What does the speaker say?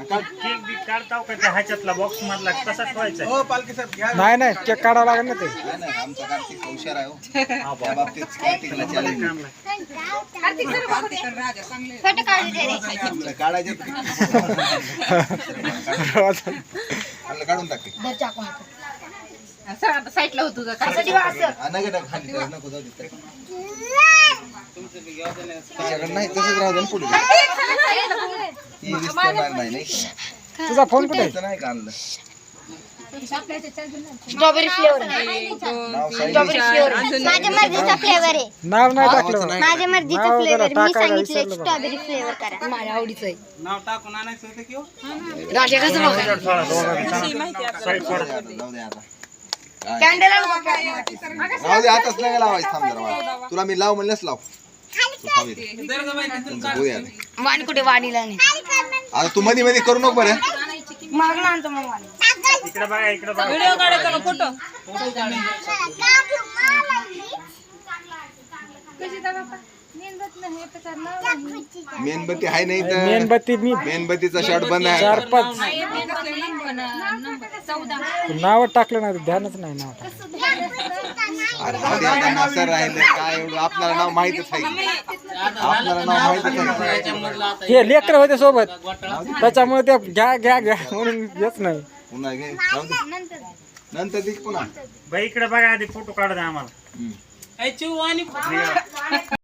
Cake बी काढताव का त्या ह्याच्यातला box मधला कसा ठेवायचा हो पालखी साहेब घ्या. नाही नाही केक काढावं लागेल ना ते. नाही नाही आमचा कार्तिक हुशार आहे हो. त्या बाबतीत कार्तिकला चॅलेंज फोटो काढू दे रे. काढायचे काढून टाकते साईडला होतो तुझं. असं हा, नका खाली नको जाऊ नाही तसंच राहू दे ना पुढे. ही दिसणार नाही नाही का? तुझा फोन कुठे? आहे? त्याचं नाही का आणलं? स्ट्रॉबेरी फ्लेवर नाव माझ्या मर्जीचा फ्लेवर आहे. नाव नाही टाकलं. नाही माझ्या मर्जीचा नाव जरा फ्लेवर मी टाकायला सांगितलं विसरलो बा. स्ट्रॉबेरी फ्लेवर करा. माझ्या आवडीचं आहे. नाव टाकून आणायचं होतं की हो? राजा कसं बघायला जाऊ दे आता, जाऊ दे आता. काय? कॅन्डल राहू दे आताच नाही लावायचं थांब जरा. तुला मी लाव म्हणलंच लाव. तू थांब इथे. वाणी कुठे वाणीला नाही. आता तू मध्ये मध्ये करू नको बरं. मागला आणतो मग वाणी इकडे बघा इकडे बघा. व्हिडिओ काढायचा ना फोटो. मेणबत्ती आहे नाही तर मेणबत्ती मी मेणबत्तीचा शॉट बंद आहे. चार पाच नाव टाकलं नाही ध्यानच नाही नाव टाकलं. राहिलं काय एवढं? आपल्याला नाव माहितच आहे की. आपल्याला नाव माहितच आहे हे लेकर होते सोबत. त्याच्यामुळे ते घ्या घ्या घ्या म्हणून येत नाही. पुन्हा घे. जाऊ दे. नंतर ती पुन्हा. बाई इकडे बघा आधी फोटो काढू द्या आम्हाला. चिव आणि